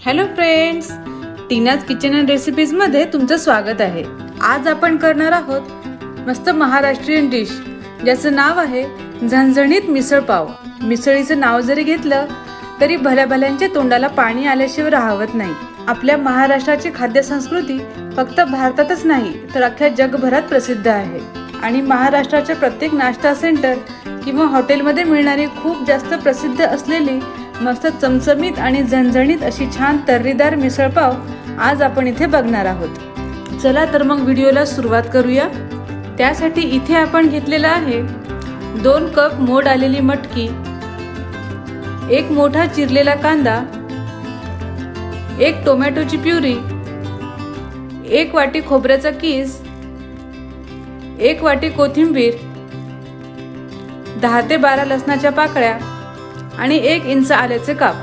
Hello friends Tina's kitchen and रेसिपीजमध्ये तुमचं स्वागत आहे. आज आपण करणार आहोत मस्त महाराष्ट्रीयन डिश ज्याचं नाव आहे झणझणीत मिसळ पाव. मिसळीचं नाव जरी घेतलं तरी भल्या भल्यांच्या तोंडाला पाणी आल्याशिवाय राहवत नाही. आपल्या महाराष्ट्राची खाद्यसंस्कृती फक्त भारतातच नाही तर अख्ख्या जगभरात प्रसिद्ध आहे. आणि महाराष्ट्राच्या प्रत्येक नाश्ता सेंटर किंवा हॉटेलमध्ये मिळणारी खूप जास्त प्रसिद्ध असलेली मस्त चमचमीत आणि झणझणीत अशी छान तर्रीदार मिसळपाव आज आपण इथे बघणार आहोत. चला तर मग व्हिडिओला सुरुवात करूया. त्यासाठी इथे आपण घेतलेला आहे दोन कप मोड आलेली मटकी एक मोठा चिरलेला कांदा एक टोमॅटोची प्युरी एक वाटी खोबऱ्याचा किस एक वाटी कोथिंबीर दहा ते बारा लसणाच्या पाकळ्या आणि एक इंच आल्याचे काप.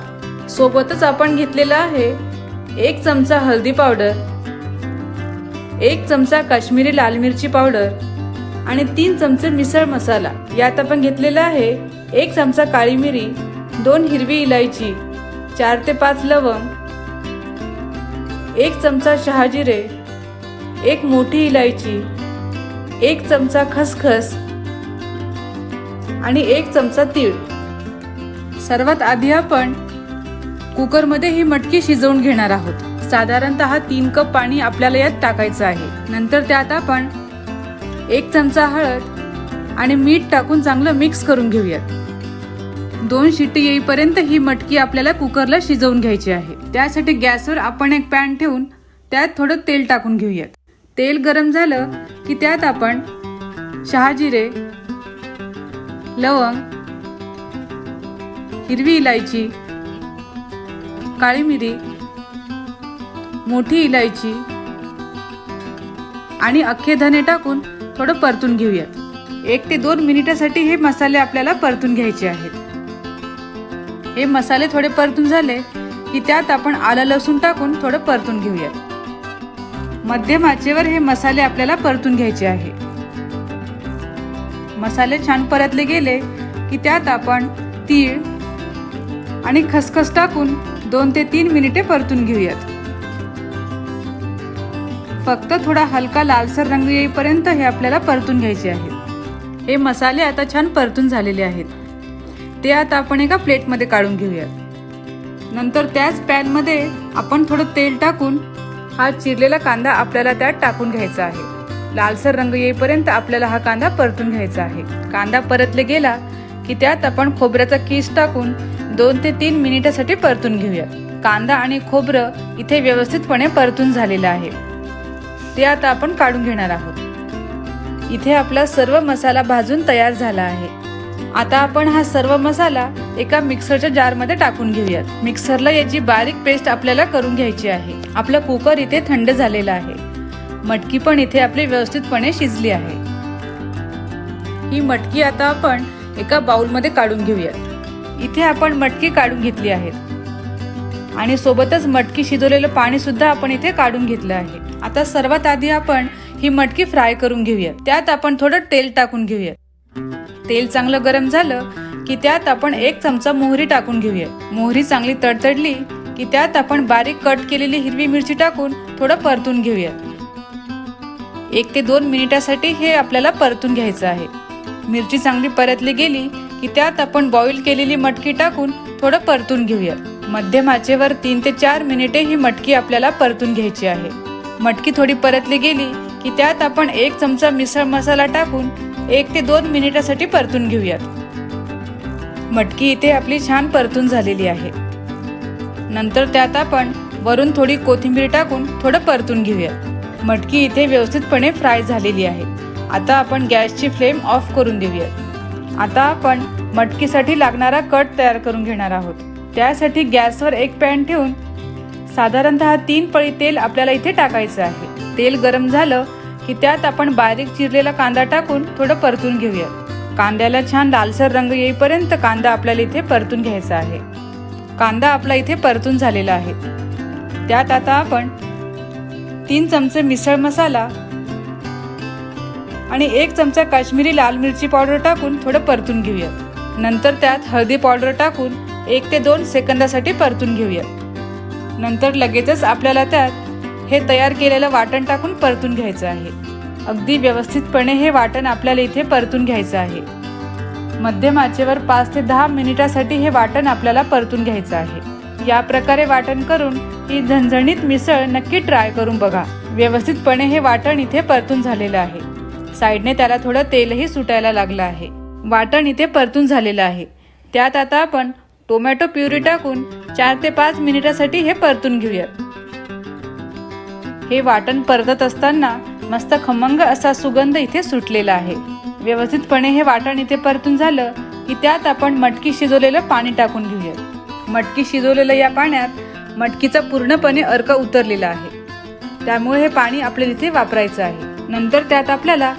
सोबतच आपण घेतलेला आहे एक चमचा हळदी पावडर एक चमचा काश्मीरी लाल मिरची पावडर आणि तीन चमचे मिसळ मसाला. यात आपण घेतलेला आहे एक चमचा काळी मिरी दोन हिरवी इलायची चार ते पाच लवंग एक चमचा शहाजिरे एक मोठी इलायची एक चमचा खसखस आणि एक चमचा तीळ. सर्वात आधी आपण कुकरमध्ये ही मटकी शिजवून घेणार आहोत. साधारणतः तीन कप पाणी आपल्याला यात टाकायचं आहे. नंतर त्यात आपण एक चमचा हळद आणि मीठ टाकून चांगलं मिक्स करून घेऊयात. दोन शिट्टी येईपर्यंत ही मटकी आपल्याला कुकरला शिजवून घ्यायची आहे. त्यासाठी गॅसवर आपण एक पॅन ठेवून त्यात थोडं तेल टाकून घेऊयात. तेल गरम झालं की त्यात आपण शहाजिरे लवंग हिरवी इलायची काळी मिरी मोठी इलायची आणि अख्खे धने टाकून थोडं परतून घेऊयात. एक ते दोन मिनिटासाठी हे मसाले आपल्याला परतून घ्यायचे आहेत. हे मसाले थोडे परतून झाले की त्यात आपण आलं लसूण टाकून थोडं परतून घेऊयात. मध्यम आचेवर हे मसाले आपल्याला परतून घ्यायचे आहे. मसाले छान परतले गेले की त्यात आपण तीळ आणि खसखस टाकून दोन ते तीन मिनिटे परतून घेऊयात. फक्त थोडा हलका लालसर रंग येईपर्यंत हे आपल्याला परतून घ्यायचे आहे. हे मसाले आता छान परतून झालेले आहेत. ते आता आपण एका प्लेटमध्ये काढून घेऊयात. नंतर त्याच पॅनमध्ये आपण थोडं तेल टाकून हा चिरलेला कांदा आपल्याला त्यात टाकून घ्यायचा आहे. लालसर रंग येईपर्यंत आपल्याला हा कांदा परतून घ्यायचा आहे. कांदा परतले गेला की त्यात आपण खोबऱ्याचा किस टाकून दोन ते तीन मिनिटासाठी परतून घेऊयात कांदा आणि खोबरं इथे व्यवस्थितपणे परतून झालेलं आहे. ते आता आपण काढून घेणार आहोत. इथे आपला सर्व मसाला भाजून तयार झाला आहे. आता आपण हा सर्व मसाला एका मिक्सरच्या जारमध्ये टाकून घेऊयात. मिक्सरला याची बारीक पेस्ट आपल्याला करून घ्यायची आहे. आपलं कुकर इथे थंड झालेलं आहे. मटकी पण इथे आपली व्यवस्थितपणे शिजली आहे. ही मटकी आता आपण एका बाउलमध्ये काढून घेऊयात. इथे आपण मटकी काढून घेतली आहेत आणि सोबतच मटकी शिजवलेलं पाणी सुद्धा आपण इथे काढून घेतलं आहे. आता सर्वात आधी आपण ही मटकी फ्राय करून घेऊया त्यात आपण थोडं तेल टाकून घेऊयात. तेल चांगलं गरम झालं की त्यात आपण एक चमचा मोहरी टाकून घेऊया मोहरी चांगली तडतडली की त्यात आपण बारीक कट केलेली हिरवी मिरची टाकून थोडं परतून घेऊयात. एक ते दोन मिनिटासाठी हे आपल्याला परतून घ्यायचं आहे. मिरची चांगली परतली गेली की त्यात आपण बॉईल केलेली मटकी टाकून थोडं परतून घेऊयात मध्यम आचेवर तीन ते चार मिनिटे ही मटकी आपल्याला परतून घ्यायची आहे. मटकी थोडी परतली गेली की त्यात आपण एक चमचा मिसळ मसाला टाकून एक ते दोन मिनिटासाठी परतून घेऊयात. मटकी इथे आपली छान परतून झालेली आहे. नंतर त्यात आपण वरून थोडी कोथिंबीर टाकून थोडं परतून घेऊयात. मटकी इथे व्यवस्थितपणे फ्राय झालेली आहे. आता आपण गॅसची फ्लेम ऑफ करून देऊयात. आता आपण मटकीसाठी लागणारा कट तयार करून घेणार आहोत. त्यासाठी गॅसवर एक पॅन ठेवून साधारणतः तीन पळी तेल आपल्याला इथे टाकायचं आहे. तेल गरम झालं की त्यात आपण बारीक चिरलेला कांदा टाकून थोडं परतून घेऊया कांद्याला छान लालसर रंग येईपर्यंत कांदा आपल्याला इथे परतून घ्यायचा आहे. कांदा आपला इथे परतून झालेला आहे. त्यात आता आपण तीन चमचे मिसळ मसाला आणि एक चमचा काश्मीरी लाल मिरची पावडर टाकून थोडं परतून घेऊयात. नंतर त्यात हळदी पावडर टाकून एक ते दोन सेकंदासाठी परतून घेऊयात. नंतर लगेचच आपल्याला त्यात हे तयार केलेलं वाटण टाकून परतून घ्यायचं आहे. अगदी व्यवस्थितपणे हे वाटण आपल्याला इथे परतून घ्यायचं आहे. मध्यम आचेवर पाच ते दहा मिनिटासाठी हे वाटण आपल्याला परतून घ्यायचं आहे. या प्रकारे वाटण करून ही झणझणीत मिसळ नक्की ट्राय करून बघा. व्यवस्थितपणे हे वाटण इथे परतून झालेलं आहे. साईडने त्याला थोडं तेलही सुटायला लागलं आहे. वाटण इथे परतून झालेलं आहे. त्यात आता आपण टोमॅटो प्युरी टाकून चार ते पाच मिनिटासाठी हे परतून घेऊयात. हे वाटण परतत असताना मस्त खमंग असा सुगंध इथे सुटलेला आहे. व्यवस्थितपणे हे वाटण इथे परतून झालं की त्यात आपण मटकी शिजवलेलं पाणी टाकून घेऊयात. मटकी शिजवलेलं या पाण्यात मटकीचा पूर्णपणे अर्क उतरलेला आहे. त्यामुळे हे पाणी आपल्याला इथे वापरायचं आहे. नंतर त्यात आपल्याला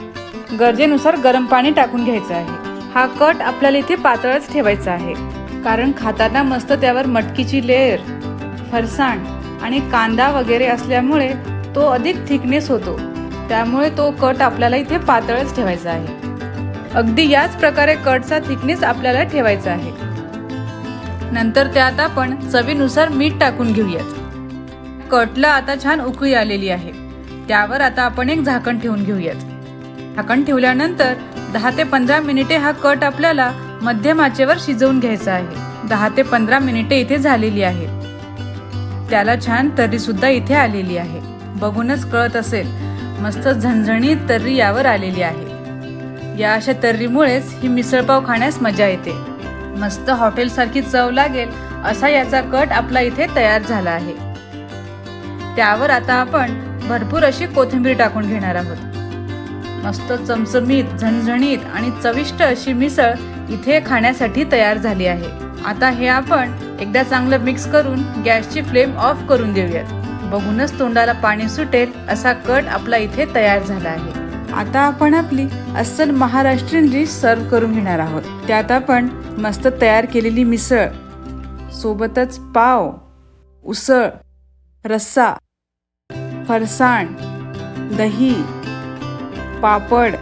गरजेनुसार गरम पाणी टाकून घ्यायचं आहे. हा कट आपल्याला इथे पातळच ठेवायचा आहे. कारण खाताना मस्त त्यावर मटकीची लेअर फरसाण आणि कांदा वगैरे असल्यामुळे तो अधिक थिकनेस होतो. त्यामुळे तो कट आपल्याला इथे पातळच ठेवायचा आहे. अगदी याच प्रकारे कटचा थिकनेस आपल्याला ठेवायचा आहे. नंतर त्यात आपण चवीनुसार मीठ टाकून घेऊयात. कटला आता छान उकळी आलेली आहे. त्यावर आता आपण एक झाकण ठेवून घेऊयात. झाकण ठेवल्यानंतर दहा ते पंधरा मिनिटे हा कट आपल्याला मध्यम आचेवर शिजवून घ्यायचा आहे. दहा ते पंधरा मिनिटे इथे झालेली आहे. त्याला छान तर्री सुद्धा इथे आलेली आहे. बघूनच कळत असेल मस्त झणझणीत तर्री यावर आलेली आहे. या अशा तर्रीमुळेच ही मिसळपाव खाण्यास मजा येते. मस्त हॉटेल सारखी चव लागेल असा याचा कट आपला इथे तयार झाला आहे. त्यावर आता आपण भरपूर अशी कोथिंबीर टाकून घेणार आहोत. मस्त चमचमीत झणझणीत आणि चविष्ट अशी मिसळ इथे खाण्यासाठी तयार झाली आहे. आता हे आपण एकदा चांगलं मिक्स करून गॅसची फ्लेम ऑफ करून देऊयात. बघूनच तोंडाला पाणी सुटेल असा कट आपला इथे तयार झाला आहे. आता आपण आपली अस्सल महाराष्ट्रीयन डिश सर्व करून घेणार आहोत. त्यात आपण मस्त तयार केलेली मिसळ सोबतच पाव उसळ रस्सा फरसाण दही पापड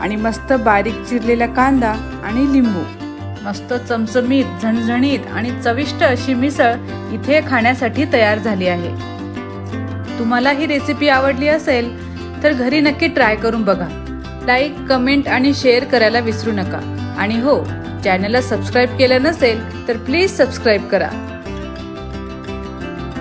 आणि मस्त बारीक चिरलेला कांदा आणि लिंबू. मस्त चमचमीत झणझणीत आणि चविष्ट अशी मिसळ इथे खाण्यासाठी तयार झाली आहे. तुम्हाला ही रेसिपी आवडली असेल तर घरी नक्की ट्राय करून बघा. लाईक कमेंट आणि शेअर करायला विसरू नका. आणि हो चॅनलला सबस्क्राईब केलं नसेल तर प्लीज सबस्क्राईब करा.